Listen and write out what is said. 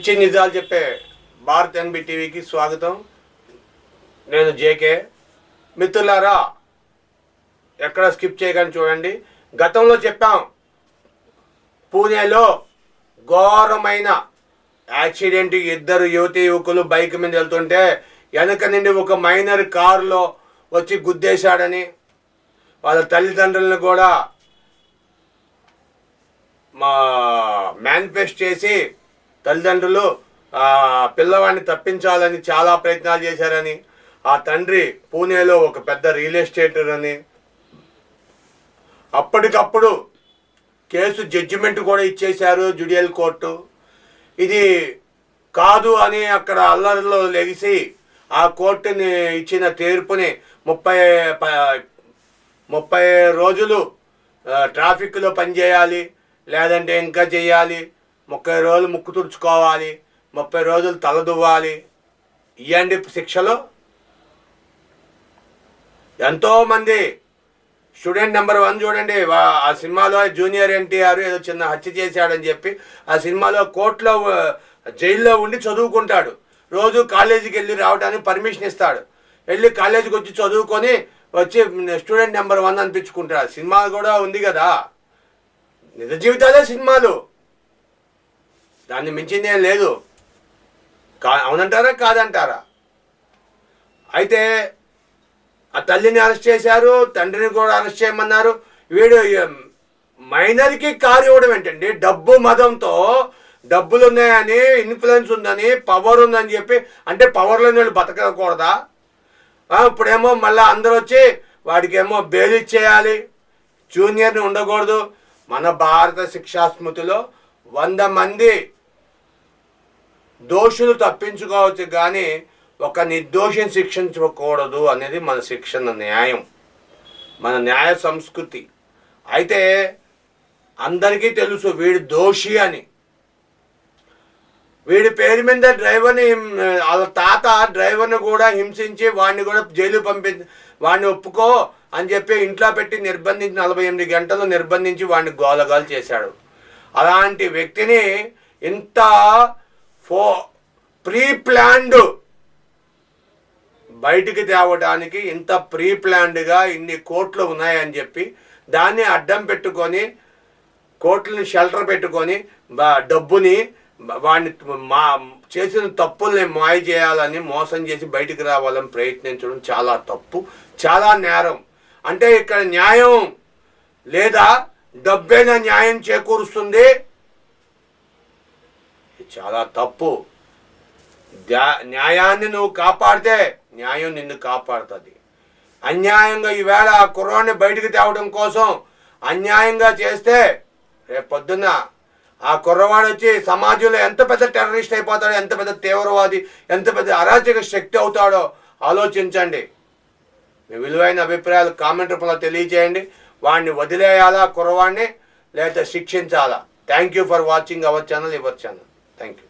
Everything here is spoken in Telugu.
పిచ్చి నిజాలు చెప్పే భారత్ ఎన్బి టీవీకి స్వాగతం. నేను జేకే మిత్రులారా ఎక్కడ స్కిప్ చేయగానే చూడండి. గతంలో చెప్పాం పూణేలో ఘోరమైన యాక్సిడెంట్ ఇద్దరు యువతి యువకులు బైక్ మీద వెళ్తుంటే వెనక నుండి ఒక మైనర్ కారులో వచ్చి గుద్దేశాడని వాళ్ళ తల్లిదండ్రులను కూడా మా మేనిఫెస్ట్ చేసి తల్లిదండ్రులు పిల్లవాడిని తప్పించాలని చాలా ప్రయత్నాలు చేశారని ఆ తండ్రి పూణేలో ఒక పెద్ద రియల్ ఎస్టేటర్ అని. అప్పటికప్పుడు కేసు జడ్జిమెంట్ కూడా ఇచ్చేశారు జుడియల్ కోర్టు. ఇది కాదు అని అక్కడ అల్లరిలో లెగిసి ఆ కోర్టుని ఇచ్చిన తీర్పుని ముప్పై ప- ముప్పై రోజులు ట్రాఫిక్లో పనిచేయాలి లేదంటే ఇంకా చేయాలి ముప్పై రోజులు ముక్కు తుడుచుకోవాలి ముప్పై రోజులు తలదువ్వాలి. ఇవ్వండి శిక్షలు. ఎంతోమంది స్టూడెంట్ నెంబర్ వన్ చూడండి ఆ సినిమాలో జూనియర్ ఎన్టీఆర్ ఏదో చిన్న హత్య చేశాడని చెప్పి ఆ సినిమాలో కోర్టులో జైల్లో ఉండి చదువుకుంటాడు. రోజు కాలేజీకి వెళ్ళి రావడానికి పర్మిషన్ ఇస్తాడు. వెళ్ళి కాలేజీకి వచ్చి చదువుకొని వచ్చి స్టూడెంట్ నెంబర్ వన్ అనిపించుకుంటాడు. సినిమా కూడా ఉంది కదా. నిజ జీవితాలే సినిమాలు. దాన్ని మించిందేం లేదు. కా అవునంటారా? కాదంటారా? అయితే ఆ తల్లిని అరెస్ట్ చేశారు తండ్రిని కూడా అరెస్ట్ చేయమన్నారు. వీడు మైనర్కి కారు ఇవ్వడం ఏంటండి? డబ్బు మదంతో డబ్బులు ఉన్నాయని ఇన్ఫ్లుయెన్స్ ఉందని పవర్ ఉందని చెప్పి అంటే పవర్లోని వాళ్ళు బతకకూడదా? ఇప్పుడేమో మళ్ళీ అందరూ వచ్చి వాడికేమో బెయిల్ ఇచ్చేయాలి. జూనియర్ని ఉండకూడదు. మన భారత శిక్షా స్మృతిలో వంద మంది దోషులు తప్పించుకోవచ్చు కానీ ఒక నిర్దోషిని శిక్షించకూడదు అనేది మన శిక్షణ న్యాయం. మన న్యాయ సంస్కృతి. అయితే అందరికీ తెలుసు వీడు దోషి అని. వీడి పేరు మీద డ్రైవర్ని వాళ్ళ తాత డ్రైవర్ని కూడా హింసించి వాడిని కూడా జైలు పంపి వాడిని ఒప్పుకో అని చెప్పి ఇంట్లో పెట్టి నిర్బంధించి నలభై ఎనిమిది గంటలు నిర్బంధించి వాడిని గోలగాలు చేశాడు. అలాంటి వ్యక్తిని ఇంత ఫో ప్రీ ప్లాన్డ్ బయటికి తేవడానికి ఇంత ప్రీ ప్లాన్డ్గా ఇన్ని కోట్లు ఉన్నాయని చెప్పి దాన్ని అడ్డం పెట్టుకొని కోట్లని షెల్టర్ పెట్టుకొని బా- డబ్బుని వాడిని మా చేసిన తప్పుల్ని మాయ చేయాలని మోసం చేసి బయటికి రావాలని ప్రయత్నించడం చాలా తప్పు చాలా నేరం. అంటే ఇక్కడ న్యాయం లేదా డబ్బేనా న్యాయం చేకూరుస్తుంది? చాలా తప్పు. ధ్యా- న్యాయాన్ని నువ్వు కాపాడితే న్యాయం నిన్ను కాపాడుతుంది. అన్యాయంగా ఈవేళ ఆ కుర్రాన్ని బయటికి తేవడం కోసం అన్యాయంగా చేస్తే రేపు పొద్దున్న ఆ కుర్రవాడు వచ్చి సమాజంలో ఎంత పెద్ద టెర్రరిస్ట్ అయిపోతాడో ఎంత పెద్ద తీవ్రవాది ఎంత పెద్ద అరాచక శక్తి అవుతాడో ఆలోచించండి. మీ విలువైన అభిప్రాయాలు కామెంట్ రూపంలో తెలియజేయండి. వాడిని వదిలేయాలా కుర్రవాడిని లేదా శిక్షించాలా? Thank you for watching our channel your channel thank you